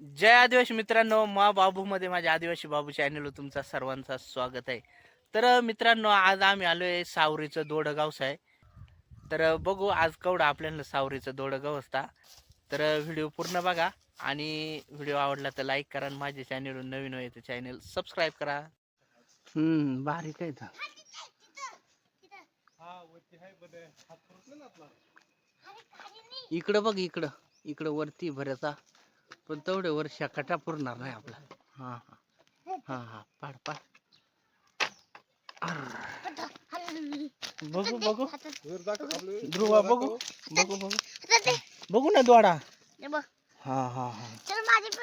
जय आदिवासी मित्रांनो मा बाबू मध्ये माझ्या आदिवासी बाबू चॅनल तुमचा सर्वांचा स्वागत आहे. तर मित्रांनो आज आम्ही आलोय सावरीचं दोडगावस आहे तर बघू आज कवडा आपल्याला सावरीचं दोडगाव असता. तर व्हिडिओ पूर्ण बघा आणि व्हिडिओ आवडला तर लाईक करा आणि माझ्या चॅनल नवीन आहे तर चॅनल सबस्क्राईब करा. हम्म बारीक आहे इकडं बघ इकडं. इकडं वरती भरायचा पण तेवढे वर शाकाटा पुरणार नाही आपला. हा हा. हा हा. पाड पाड. अर्र. बघू बघू. ध्रुवा बघू. बघू बघू. बघू ना दोडा हा हा हा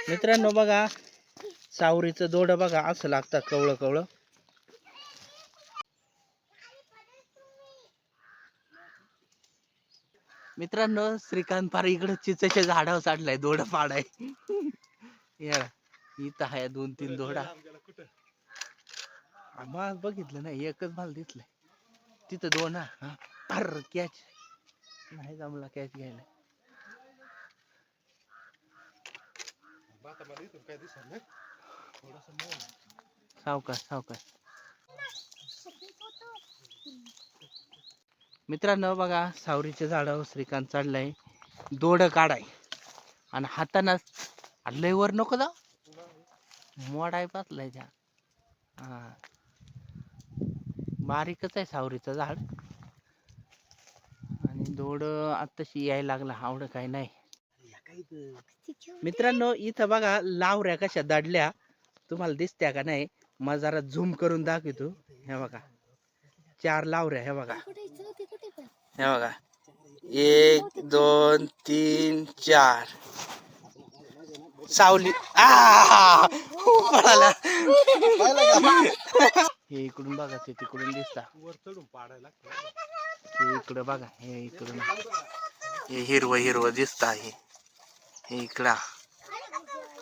मित्रांनो बघा सावरीचं दोड बघा असं लागतं कवळं कवळं. मित्रांनो श्रीकांत पार इकडे चिचेच्या झाडावर चढलाय दोड पाडाय. या इथं आहे दोन तीन दोडा. मला बघितलं नाही एकच मला दिसलंय. तिथं दोन हा कॅच नाही जमला कॅच घ्यायला. सावकाश सावकाश मित्रांनो बघा सावरीच्या झाडावर श्रीकांत चढलाय दोडं काढाय. आणि हातानं लय वर नको जा मोडाय पाचलाय त्या. हा. बारीकच आहे सावरीचं झाड. आणि दोड आत्ताशी यायला लागला. आवड काय नाही. मित्रांनो इथं बघा लावऱ्या कशा दडल्या. तुम्हाला दिसत्या का नाही? मग जरा झूम करून दाखवतो. हे बघा. चार लावऱ्या हे बघा. हे बघा. एक दोन तीन चार. सावली. आ! पळाला. हे इकडून बघा ते तिकडून दिसता. हे इकडं बघा हे इकडून. हे हिरवं हिरवं दिसता हे हे इकडा.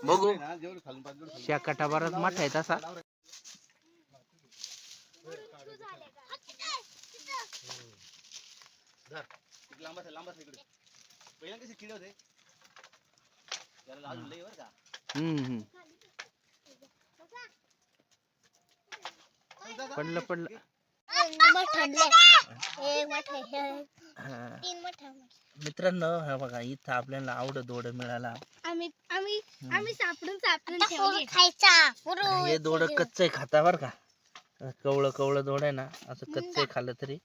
बघू. शाकाटा बराच मोठा आहे तसा. हम्म हम्म. पडलं पडलं. हा. मित्रांनो हा बघा इथं आपल्याला आवड दोड मिळाला. आम्ही आम्ही हम्म. आम्ही सापडून सापडून ठेवली. हे दोड कच्च खाता बर का. कवळं कवळं दोड आहे ना असं कच्च खाल्लं तरी.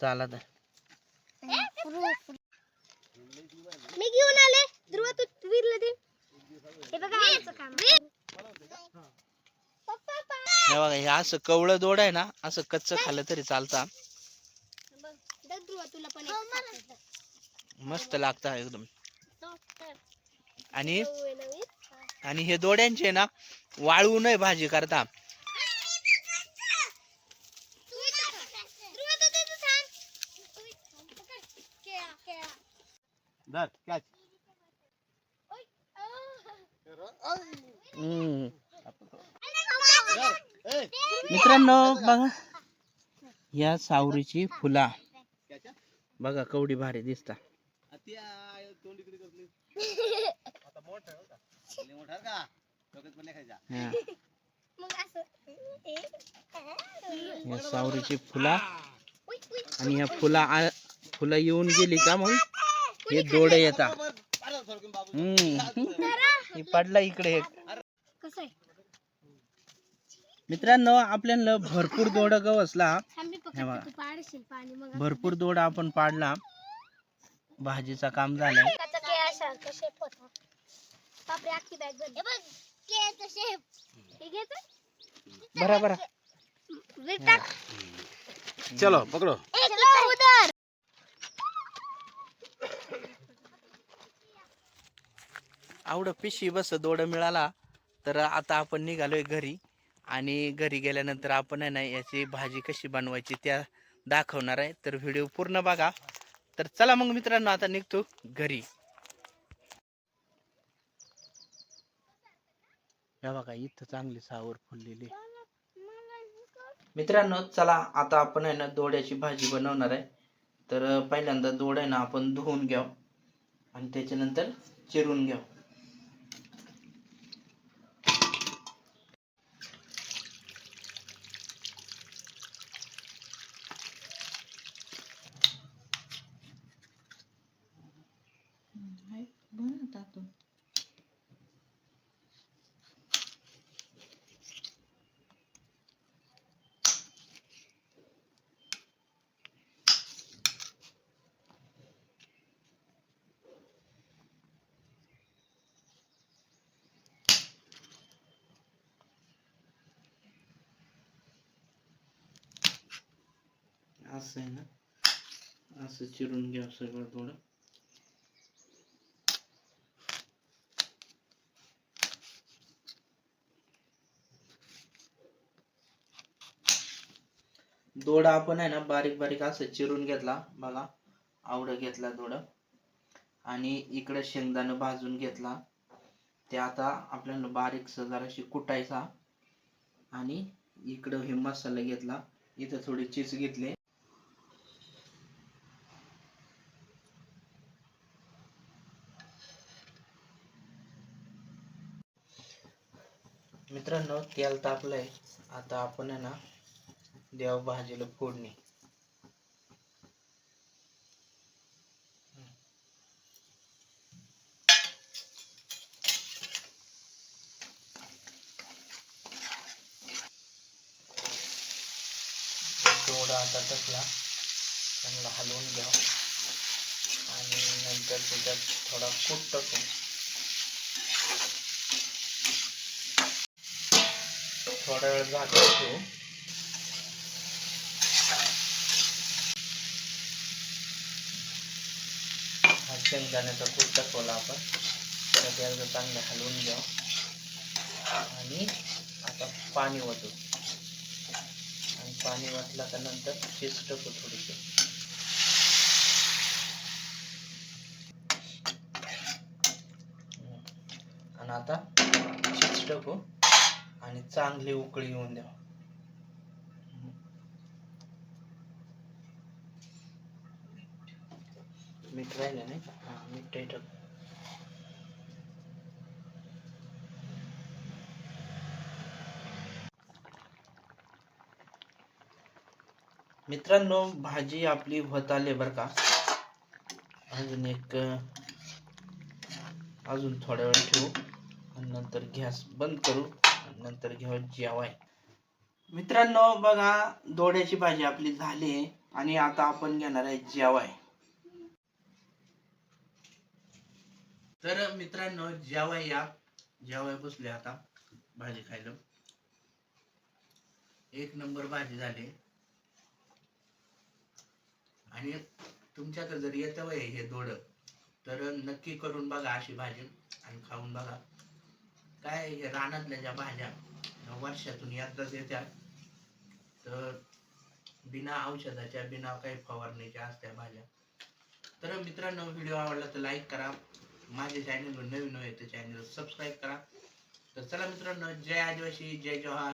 चालत मी घेऊन आले. ध्रुव तू विरलं ते हे बघा आमचं काम. पप्पा पा हे बघा हे असं कवळं दोड आहे ना असं कच्च खाल्लं तरी चालता. बघ ध्रुव तुला पण एक सापडलं. मस्त लागतं एकदम. आणि. आणि हे दोड्यांचे ना वाळवू नये भाजी करता ध्रुव, तू तिथं थांब. पकड. खेळा, खेळा. ओय, आ. मित्रांनो बघा. या सावरीची फुला. बघा कवडी भारी दिसता. या सावरीची फुला. आणि या फुला फुला फुलं येऊन गेली का मग? हे दोड येता. हम्म. हे पडला इकडे मित्रांनो आपल्याला भरपूर दोड गवसला भरपूर दोड आपण पाडला. भाजीचा काम घ्यायचं बरा बरा. चलो पकड़ो. चलो उधर. आवड पिशी बस दोडं मिळाला. तर आता आपण निघालोय घरी. आणि घरी गेल्यानंतर आपण आहे ना याची भाजी कशी बनवायची त्या दाखवणार आहे. तर व्हिडिओ पूर्ण बघा. तर चला मग मित्रांनो आता निघतो घरी. बघा इथं चांगली सावर फुललेली. मित्रांनो चला आता आपण आहे ना दोड्याची भाजी बनवणार आहे. तर पहिल्यांदा दोड आहे ना आपण धुवून घ्याव. आणि त्याच्यानंतर चिरून घ्याव. असं आहे ना. असं चिरून घ्या सगळं थोडं. दोडा आपण आहे ना बारीक बारीक असं चिरून घेतला. बघा आवडं घेतला थोडं आणि इकडं शेंगदाणं भाजून घेतला. ते आता आपल्याला बारीक जराशी कुटायचा. आणि इकडं हे मसाला घेतला. इथं थोडी चीज घेतले. मित्रांनो तेल तापलंय. आता आपण आहे ना देव भाजीला फोडणी. थोडा आता टकला. चांगला हलवून घ्या. आणि नंतर त्याच्यात थोडा कूट टाकू थोडा वेळ झाकून ठेवू हा शेंगदाण्याचा कूट टाकवला आपण. परत एकदा चांगलं हलवून घ्या आणि आता पाणी ओतू. आणि पाणी वाटला तर नंतर चीज टाकू थोडीशी. आणि आता चीज टाकू आणि चांगली उकळी येऊन द्या. मीठ राहिलं नाही हा मीठ टाक मित्रांनो भाजी आपली होत आली बरं का. अजून एक अजून थोड्या वेळ ठेवू आणि नंतर गॅस बंद करू. नंतर घेऊ जेवाय. मित्रांनो बघा दोड्याची भाजी आपली झाली आहे आणि आता आपण घेणार आहे जेवाय. तर मित्रांनो जेवाय या. जेवाय बसले आता भाजी खायला. एक नंबर भाजी झाली. आणि तुमच्याकडे जर येतं वय हे दोड तर नक्की करून बघा अशी भाजी आणि खाऊन बघा. काय रानातल्या ज्या भाज्या वर्षातून एकदाच येत्या. तर बिना औषधाच्या बिना काही फवारणीच्या असत्या भाज्या. तर मित्रांनो व्हिडिओ आवडला तर लाईक करा. माझ्या चॅनलवर नवीन आहे तर चॅनल सबस्क्राईब करा. तर चला मित्रांनो जय आदिवासी जय जवाहर